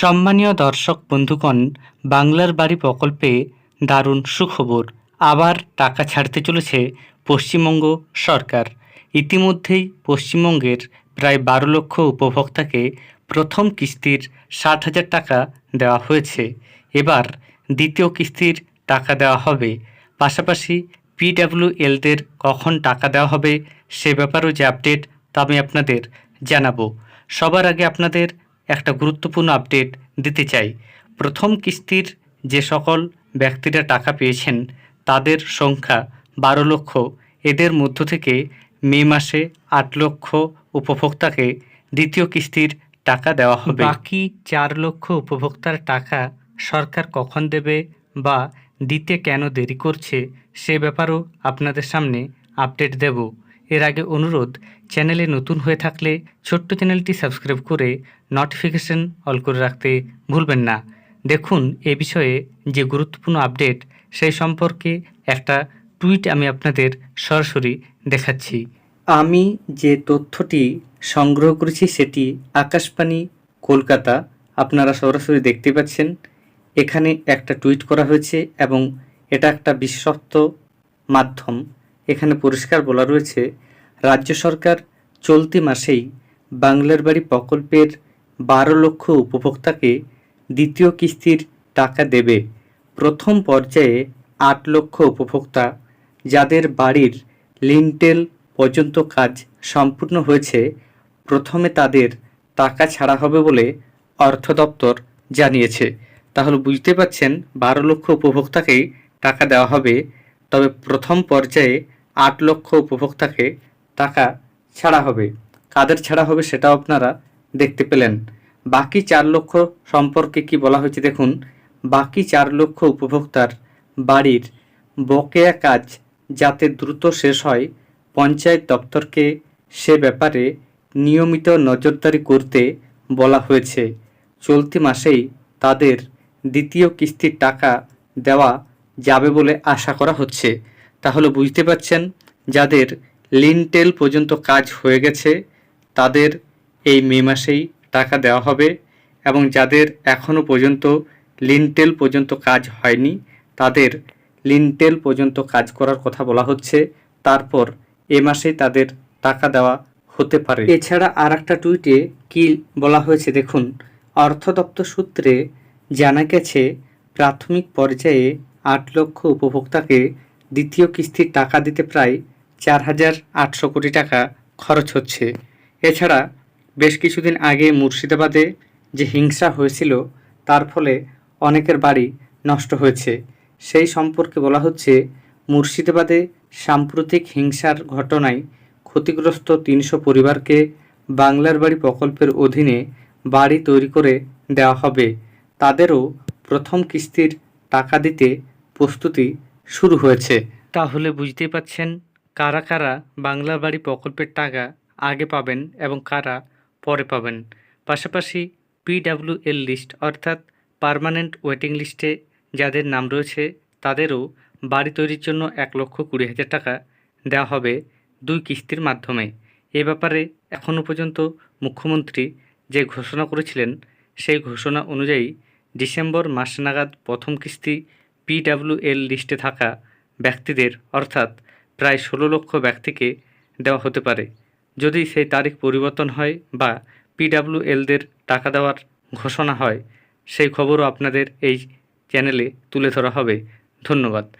সম্মানীয় দর্শক বন্ধুগণ, বাংলার বাড়ি প্রকল্পে দারুণ সুখবর। আবার টাকা ছাড়তে চলেছে পশ্চিমবঙ্গ সরকার। ইতিমধ্যেই পশ্চিমবঙ্গের প্রায় বারো লক্ষ উপভোক্তাকে প্রথম কিস্তির ষাট হাজার টাকা দেওয়া হয়েছে। এবার দ্বিতীয় কিস্তির টাকা দেওয়া হবে। পাশাপাশি পিডাব্লিউএলদের কখন টাকা দেওয়া হবে সে ব্যাপারেও যে আপডেট তা আমি আপনাদের জানাব। সবার আগে আপনাদের একটা গুরুত্বপূর্ণ আপডেট দিতে চাই। প্রথম কিস্তির যে সকল ব্যক্তিরা টাকা পেয়েছেন, তাদের সংখ্যা বারো লক্ষ। এদের মধ্য থেকে মে মাসে আট লক্ষ উপভোক্তাকে দ্বিতীয় কিস্তির টাকা দেওয়া হবে। বাকি চার লক্ষ উপভোক্তার টাকা সরকার কখন দেবে বা দিতে কেন দেরি করছে, সে ব্যাপারেও আপনাদের সামনে আপডেট দেব। এর আগে অনুরোধ, চ্যানেলে নতুন হয়ে থাকলে ছোট্ট চ্যানেলটি সাবস্ক্রাইব করে নোটিফিকেশন অল করে রাখতে ভুলবেন না। দেখুন, এ বিষয়ে যে গুরুত্বপূর্ণ আপডেট সেই সম্পর্কে একটা টুইট আমি আপনাদের সরাসরি দেখাচ্ছি। আমি যে তথ্যটি সংগ্রহ করেছি, সেটি আকাশবাণী, কলকাতা, আপনারা সরাসরি দেখতে পাচ্ছেন। এখানে একটা টুইট করা হয়েছে এবং এটা একটা বিশ্বস্ত মাধ্যম। এখানে পরিষ্কার বলা রয়েছে, রাজ্য সরকার চলতি মাসেই বাংলার বাড়ি প্রকল্পের বারো লক্ষ উপভোক্তাকে দ্বিতীয় কিস্তির টাকা দেবে। প্রথম পর্যায়ে আট লক্ষ উপভোক্তা যাদের বাড়ির লিন্টেল পর্যন্ত কাজ সম্পূর্ণ হয়েছে, প্রথমে তাদের টাকা ছাড়া হবে বলে অর্থ দপ্তর জানিয়েছে। তাহলে বুঝতে পাচ্ছেন বারো লক্ষ উপভোক্তাকেই টাকা দেওয়া হবে, তবে প্রথম পর্যায়ে আট লক্ষ উপভোক্তাকে টাকা ছাড়া হবে। কাদের ছাড়া হবে সেটাও আপনারা দেখতে পেলেন। বাকি চার লক্ষ সম্পর্কে কি বলা হয়েছে দেখুন। বাকি চার লক্ষ উপভোক্তার বাড়ির বকেয়া কাজ যাতে দ্রুত শেষ হয়, পঞ্চায়েত দপ্তরকে সে ব্যাপারে নিয়মিত নজরদারি করতে বলা হয়েছে। চলতি মাসেই তাদের দ্বিতীয় কিস্তির টাকা দেওয়া যাবে বলে আশা করা হচ্ছে। তাহলে বুঝতে পারছেন যাদের লিনটেল পর্যন্ত কাজ হয়ে গেছে, তাদের এই মে মাসেই টাকা দেওয়া হবে এবং যাদের এখনও পর্যন্ত লিনটেল পর্যন্ত কাজ হয়নি, তাদের লিনটেল পর্যন্ত কাজ করার কথা বলা হচ্ছে, তারপর এ মাসেই তাদের টাকা দেওয়া হতে পারে। এছাড়া আর একটা টুইটে কি বলা হয়েছে দেখুন, অর্থ দপ্তর সূত্রে জানা গেছে, প্রাথমিক পর্যায়ে আট লক্ষ উপভোক্তাকে দ্বিতীয় কিস্তির টাকা দিতে প্রায় চার হাজার আটশো কোটি টাকা খরচ হচ্ছে। এছাড়া বেশ কিছুদিন আগে মুর্শিদাবাদে যে হিংসা হয়েছিল, তার ফলে অনেকের বাড়ি নষ্ট হয়েছে। সেই সম্পর্কে বলা হচ্ছে, মুর্শিদাবাদে সাম্প্রতিক হিংসার ঘটনায় ক্ষতিগ্রস্ত তিনশো পরিবারকে বাংলার বাড়ি প্রকল্পের অধীনে বাড়ি তৈরি করে দেওয়া হবে। তাদেরও প্রথম কিস্তির টাকা দিতে প্রস্তুতি শুরু হয়েছে। তাহলে বুঝতে পাচ্ছেন কারা কারা বাংলা বাড়ি প্রকল্পের টাকা আগে পাবেন এবং কারা পরে পাবেন। পাশাপাশি পিডাব্লিউএল লিস্ট অর্থাৎ পার্মানেন্ট ওয়েটিং লিস্টে যাদের নাম রয়েছে, তাদেরও বাড়ি তৈরির জন্য এক লক্ষ কুড়ি হাজার টাকা দেওয়া হবে দুই কিস্তির মাধ্যমে। এ ব্যাপারে এখনও পর্যন্ত মুখ্যমন্ত্রী যে ঘোষণা করেছিলেন, সেই ঘোষণা অনুযায়ী ডিসেম্বর মাস নাগাদ প্রথম কিস্তি পিডাব্লিউএল লিস্টে থাকা ব্যক্তিদের, অর্থাৎ প্রায় ষোলো লক্ষ ব্যক্তিকে দেওয়া হতে পারে। যদি সেই তারিখ পরিবর্তন হয় বা পিডাব্লিউএলদের টাকা দেওয়ার ঘোষণা হয়, সেই খবরও আপনাদের এই চ্যানেলে তুলে ধরা হবে। ধন্যবাদ।